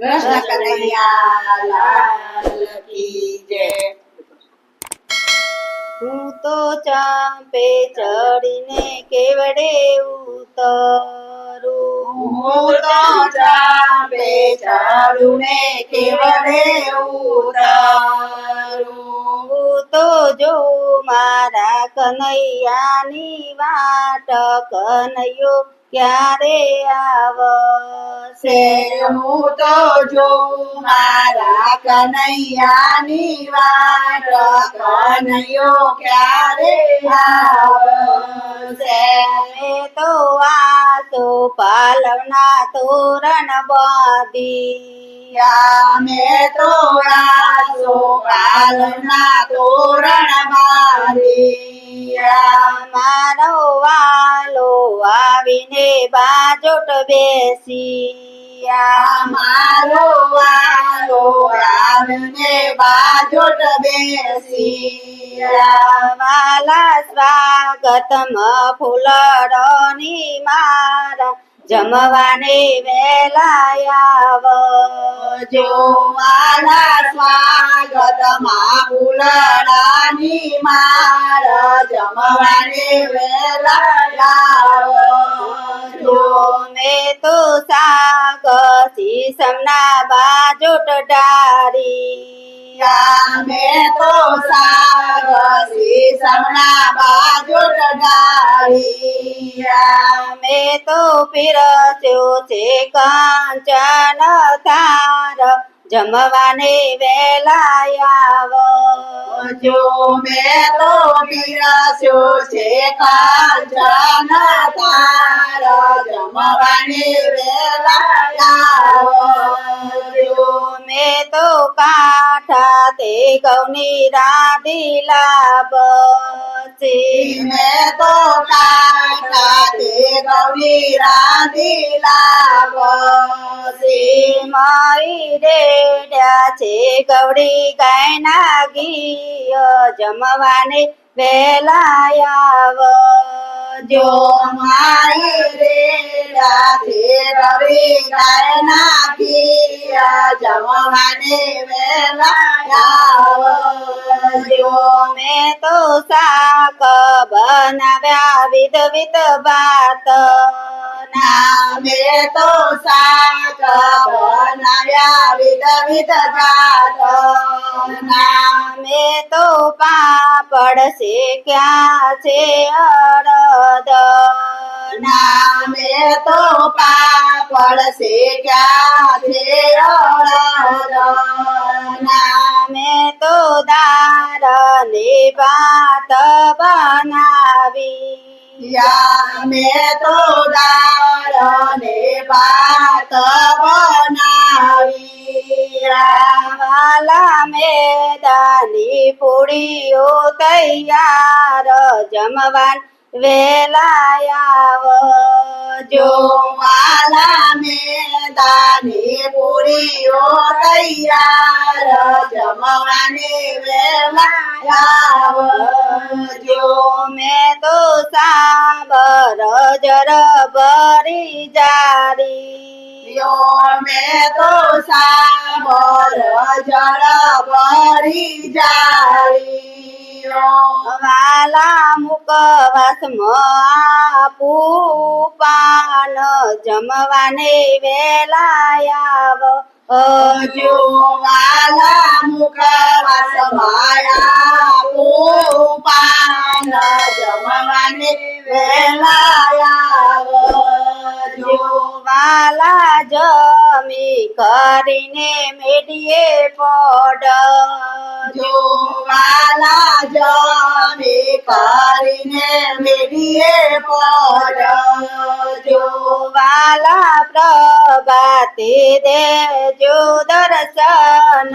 કૃષ્ણ કનૈયા લાલ કી જય હું તો ચાંપે ચડીને કેવડે ઉતરું હું તો ચાંપે ચડું કેવડે ઉતરું તો જો મારા કનૈયાની વાટ કનૈયો ક્યારે આવશે છે હું તો જો મારા કનૈયાની વાત કનૈયો ક્યારે આવશે? તો આ તો પાલવના તોરણ બાંધી અમે તો આ તો પાલવના તોરણ બાંધ્યા. મારો વાલો આવીને બાજોટ બેસિયા. મારો વાલો આવીને બાજોટ બેસિયા. વાલા સ્વાગતમાં ફૂલડોની મારા જમવાને વેલાયાવ જોવાના સ્વાગતમાં ફૂલડાની માર જમવાને વેલાયાવ જો મેં તો સાગ સમના બાજોટ સમણા તો પીરસ્યો છે કાંચન તાર જમવાને વેલાયાવ જો મેં તો પીરસ્યો છે કાંચન તાર જમવાને વેલા જો મેં તો કાઠા તે ગૌની રાધી લાભ છે. મેં તો કાકા તે ગૌરી રાધી મારી રેડ્યા છે. ગૌડી ગાયના ઘી જમવાને વેલાયાવ જો માય રે રાધે રવિ ગાય નાખી જમવાને વેલા જો મેં તો શાક બનાવ્યા વિધ વિધ ભાત. નામે તો શાક બનાવ્યા વિધ વિધ જાત નામે તો પાપડ ક્યાં છે અડદ નામે તો પાપડ શેક્યા નામે તો દાળ ને ભાત બનાવી મેં તો દારને ભાત બનાવી વાલા મેદાની પૂડીઓ તૈયાર જમવાન વેલાયાવ જો જો વાલા મેદાની પૂરીઓ તૈયાર. જમવાની વેલા જો મેં તો સાબર જર. ભરી જારી મેં તો સાબર જળ ભરી જાળીયો વાલા મુકવાસમાં આપું પાન જમવાને વેલાયાવ જો વાલા મુખવાસ માયા પાન જમવાને વેલાયા વાલા જમી કરીને મેડીએ પડ જો માલા જમી કરીને મેડીએ પડ જો વાલા પ્રભાતે દેજો દર્શન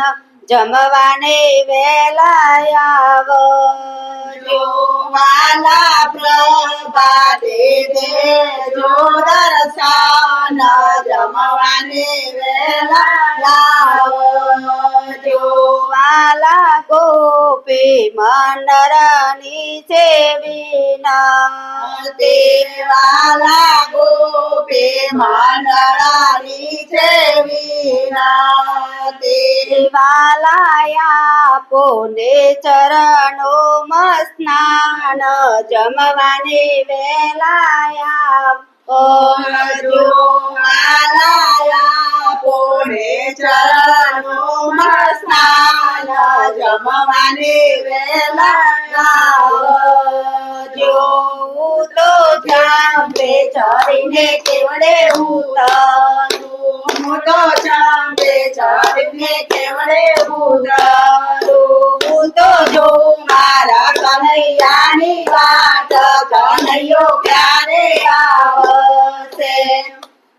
જમવાને વેલાયાવ જો વાલા પ્રભાતે દેજો દર્શન જમવાને વેલા લાવજો વાલા ગોપી મંડળની સેવીના દેવાલા ગોપી મંડળાની છે વિના તે વાલાયા પોને ચરણો સ્નાન જમવાને વેલાયા પોને ચરણો સ્નાન જમવાને વેલાયા જો તો જાંબે ચરીને કેવડે ઉતરું? તો ચાંદે ચડીને કેવડે ઉતરું હું તો જો મારા કનૈયાની વાત, કનૈયો ક્યારે આવશે?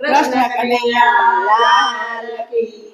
કૃષ્ણ કનૈયા, લાલ કી.